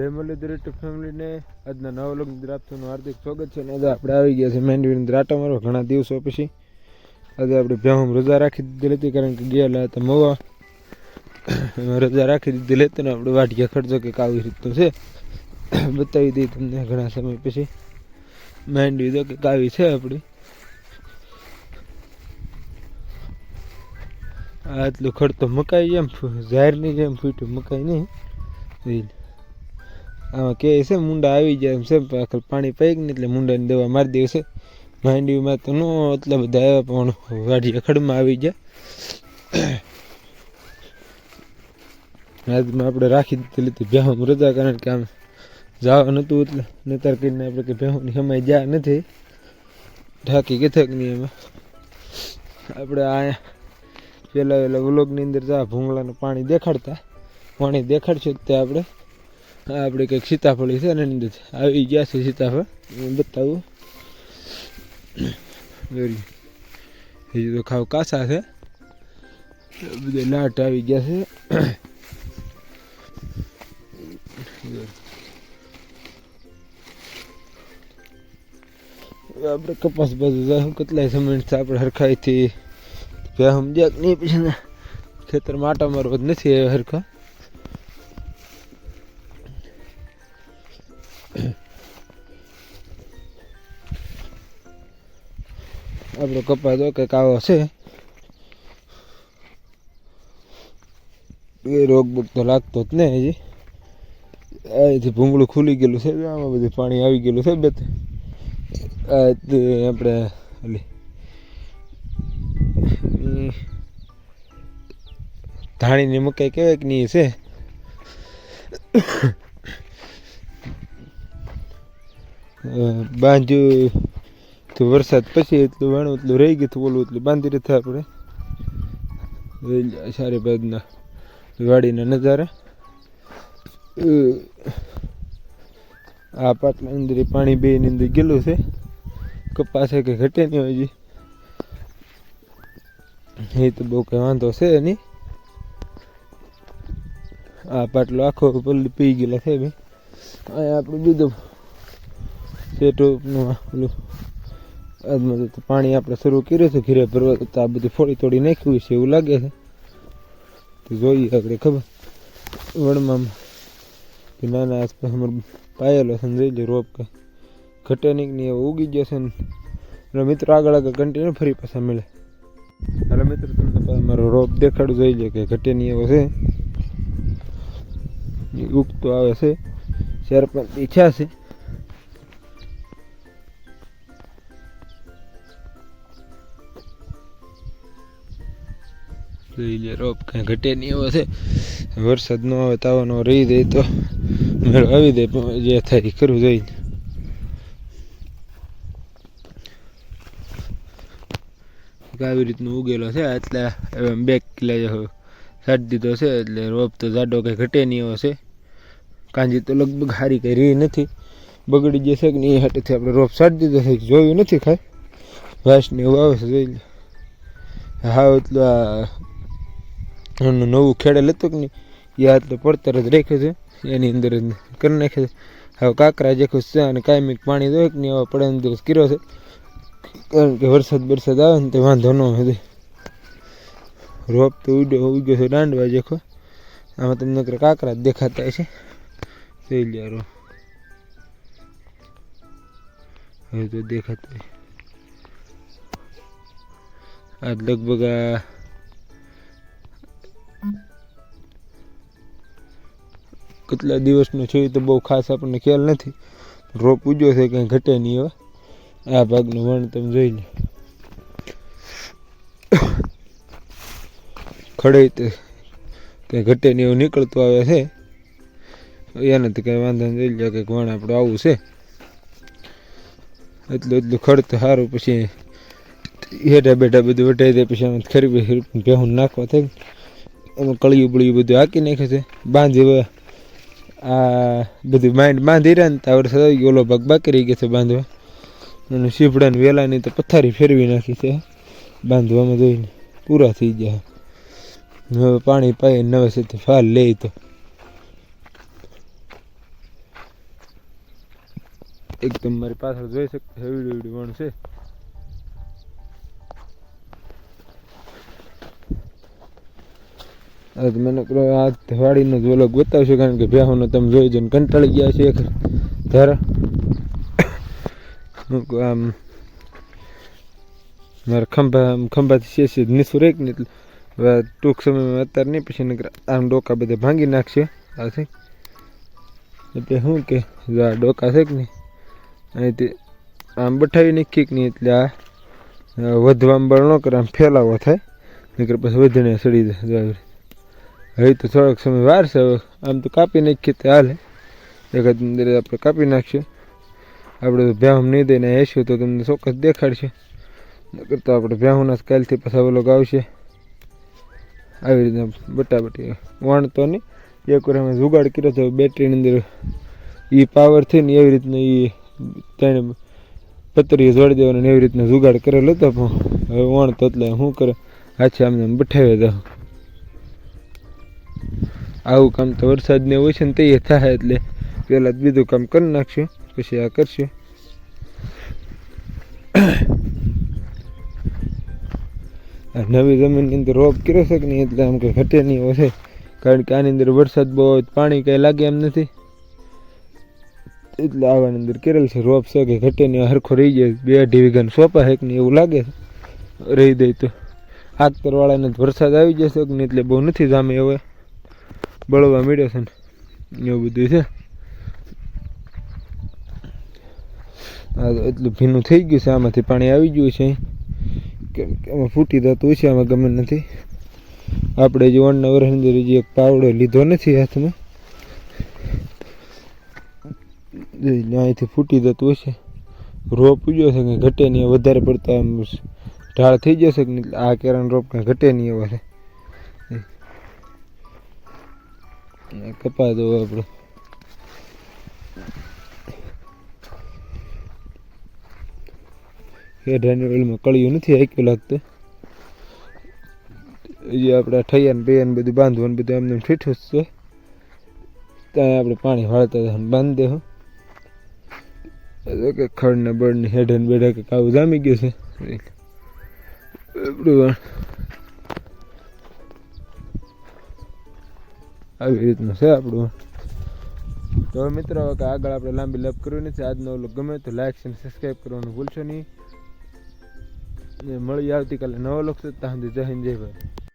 જય મુરલીધર ફેમિલીને આજના નવા લોક આપનું હાર્દિક સ્વાગત છે અને આજે આપણે આવી ગયા છે માંડવીની દ્રાટા મારવા ઘણા દિવસો પછી. આજે આપણે ભ્યામ રજા રાખી દીધી હતી કારણ કે ગયેલા હતા મવા. રજા રાખી દીધી હતી ને આપણે વાટિયા ખર્ચો કંઈક આવી રીતનું છે. બતાવી દઈએ તમને ઘણા સમય પછી. મેન્ડવી તો કંઈક આવી છે આપણી. આ એટલું ખડતો મકાઈ જેમ ઝાડની જેમ ફૂટ્યું, મકાઈ નહીં. આમાં કે છે, મુંડા આવી જાય એમ છે આખલ પાણી પૈક ને એટલે મુંડાની દવા મારી દે છે. માંડવીમાં તો નો એટલા બધા આવ્યા, પણ વાડી ખડમાં આવી ગયા. આજમાં આપણે રાખી દીધી લીધી ભેહું રજા, કારણ કે આમ જવા નહોતું એટલે નતર કરીને આપણે કે ભેહુંની સમય જ્યાં નથી. ઢાંકી નહીં એમાં. આપણે આ પહેલાં પહેલાં વ્લોગની અંદર જા, ભૂંગળાનું પાણી દેખાડતા. પાણી દેખાડશું તે આપણે. આપણે કંઈક સીતાફળી છે ને અંદર આવી ગયા છે સીતાફળ. બતાવું. હજી તો ખાવ કાસા છે. બધે લાટ આવી ગયા છે. આપણે કપાસ બાજુ કેટલાય સમય છે આપણે હરખાઈથી સમજ્યા નહીં? પછી ખેતરમાં આટા મારવા જ નથી હરખા. આપણો કપા તો કંઈક આવો છે. એ રોગ બોગ તો લાગતો જ નહીં હજી. અહીંથી ભૂંગળું ખુલી ગયેલું છે, આમાં બધું પાણી આવી ગયેલું છે, બે આપણે ધાણીની મકાઈ કહેવાય કે નહીં છે. બાંધ્યું તો વરસાદ પછી એટલું વાણું, એટલું રહી ગયું હતું ઓલું, એટલું બાંધી રહેતા આપણે. સારી વાડીના નજારા. આ પાટલા અંદર પાણી બે ની અંદર ગયેલું છે. કપાસ કે ઘટે નહીં હોય હજી. એ તો બહુ કઈ વાંધો છે નહીં. આ પાટલો આખો પલ્લી પી ગયેલા છે ભાઈ. અહીંયા આપણું બીજું સેટનું ઓલું પાણી આપણે શરૂ કર્યું છે, ઘીરે ભરવા તો આ બધું ફોડી તોડી નાખ્યું છે, એવું લાગે છે. તો જોઈએ આપણે ખબર. વણમાં નાના આસપાસ અમારે પાયેલો છે ને જોઈ લે રોપ કે ઘટે નહીં એવો ઉગી જશે ને. એટલે મિત્રો આગળ આગળ કન્ટિન્યુ ફરી પાછા મળે. એટલે મિત્રો તમને અમારો મારો રોપ દેખાડ જોઈ લે કે ઘટે નહીં એવો છે. ઉગતો આવે છે. ચાર પાંચ ઈચ્છા છે. લે રોપ કાંઈ ઘટે નહીં એવો છે. વરસાદ ન આવે, તાવાનો રહી દે તો મેળ આવી દે, પણ જે થાય એ કરવું જોઈએ. આવી રીતનું ઉગેલો છે, એટલે બે કિલા સાટ દીધો છે, એટલે રોપ તો જાડો કંઈ ઘટે નહીં એવો છે. કાંજી તો લગભગ સારી કંઈ રહી નથી. બગડી જશે કે નહીં એ હાટેથી આપણે રોપ સાડી દીધો છે, જોયું નથી ખાય. ઘાસને એવું આવે છે, જોઈ લે. હા એટલું આ એનું નવું ખેડેલ હતું કે નહીં, એ આટલે પડતર જ રાખ્યું છે. એની અંદર કરી નાખ્યું છે. હવે કાંકરા જે ખુશ છે અને કાયમિક પાણી દો કે નહીં હવે પડે અંદર કર્યો છે. કારણ કે વરસાદ બરસાદ આવે ને તો વાંધો ન હોય રોપ તો ઉડ્યો ઉગ્યો છે દાંડવા જેખો. આમાં તમને કાંકરા જ દેખાતા છે જોઈ રો. હવે તો દેખાતા આજ લગભગ આ કેટલા દિવસનો છે તો બહુ ખાસ આપણને ખ્યાલ નથી. રોપ ઉજ્યો છે કંઈ ઘટે નહીં હવે. આ ભાગનું વણ તમે જોઈ લો. ખડે કંઈ ઘટે નહીં એવું નીકળતું આવે છે. એને તો કંઈ વાંધો જોઈ લો કંઈક વણ આપણું આવું છે. એટલું એટલું ખડતું સારું, પછી હેઠા બેઠા બધું વટાઈ દે, પછી આમાં ખરી ભેહું નાખવા થાય. એમાં કળિયું બળિયું બધું હાકી નાખે છે. બાંધી હવે આ બધું માઇન્ડ બાંધી રહ્યા ને તાવર થઈ ગયો ઓલો ભાગ બાકી ગયો છે બાંધવા અને શીપડાને વેલાની તો પથારી ફેરવી નાખી છે બાંધવામાં જોઈને પૂરા થઈ ગયા હવે પાણી પાઈ નવે સુધી ફાલ લે તો એકદમ મારી પાછળ જોઈ શકો હેવડી હેવડી વણ છે મને આ વાડીનો જ ઓલો બતાવશો કારણ કે ભ્યાહોનો તમે જોઈ જઈને કંટાળી ગયા છે ધારા. આમ મારા ખંભા ખંભાથી શેષી નિસુર એક ને એટલે હવે ટૂંક સમયમાં અત્યારે નહીં પછી આમ ડોકા બધા ભાંગી નાખશે. આથી એટલે શું કે આ ડોકા છે કે નહીં? અહીંથી આમ બઠાવી નાખીએ કે નહીં એટલે આ વધવા બળ ન કરે, આમ ફેલાવો થાય. નકર પછી વધીને સડી જાય. હવે તો થોડોક સમય વાર છે હવે. આમ તો કાપી નાખીએ તો હાલે. એક અંદર આપણે કાપી નાખશું આપણે તો ભ્યામ નહીં દઈને હેસ્યું તો તમને ચોક્કસ દેખાડશે. નકર તો આપણે જ કાલથી પાછા ઓલો આવશે આવી રીતે બટાબટી. વાણતો નહીં. એક વાર અમે જુગાડ કર્યો તો બેટરીની અંદર એ પાવર થઈ ને એવી રીતના એ તેને પતરીઓ જોડી દેવાનો એવી રીતના જુગાડ કરેલો હતો પણ હવે વણતો એટલે શું કરે. હાથે આમને આમ બઠાવી દઉં આવું કામ તો વરસાદને હોય છે ને તે થાય એટલે પહેલાં બીજું કામ કરી નાખશું, પછી આ કરશું. નવી જમીનની અંદર રોપ કર્યો છે કે નહીં એટલે આમ કંઈ ઘટે નહીં હોય છે, કારણ કે આની અંદર વરસાદ બહુ હોય પાણી કંઈ લાગે એમ નથી. એટલે આવાની અંદર કરેલ છે રોપ છે કે ઘટે નહીં, હરખો રહી જાય. બે અઢી વીઘાનું સોપા છે કે નહીં એવું લાગે રહી દે તો. આગતરવાળાને વરસાદ આવી જશે કે નહીં એટલે બહુ નથી જામે હવે. બળવા મળ્યો છે ને, એવું બધું છે. આ એટલું ભીનું થઈ ગયું છે, આમાંથી પાણી આવી ગયું છે. કેમ કે આમાં ફૂટી જતું છે આમાં ગમે નથી. આપણે જે વણના વર્ષની અંદર જે એક પાવડો લીધો નથી હાથમાં અહીંથી ફૂટી જતું હશે. રોપ ઉગ્યો છે કે ઘટે નહીં, વધારે પડતા ઢાળ થઈ જશે કે આ કેરાનો રોપ કાંઈ ઘટે નહીં એવો છે. અને કપા દો આપણે હેઠાની ઓલમાં કળિયું નથી આક્યું લાગતું. જે આપણે ઠૈયાને ને બધું બાંધવું બધું એમને એમ ઠીઠું છે. ત્યાં આપણે પાણી વાળતા હતા બાંધી દેવું કે ખડને બળને હેઠે બેઠા કે કાવું જામી ગયું છે. આપણું આવી રીતનું છે આપણું. તો મિત્રો કે આગળ આપણે લાંબી લપ કરવી નથી આજનો ગમે તો લાઈક અને સબસ્ક્રાઈબ કરવાનું ભૂલશો નહીં. મળીએ મળી આવતીકાલે નવો લોક છે ત્યાં સુધી જય હિન્દ, જય ભારત.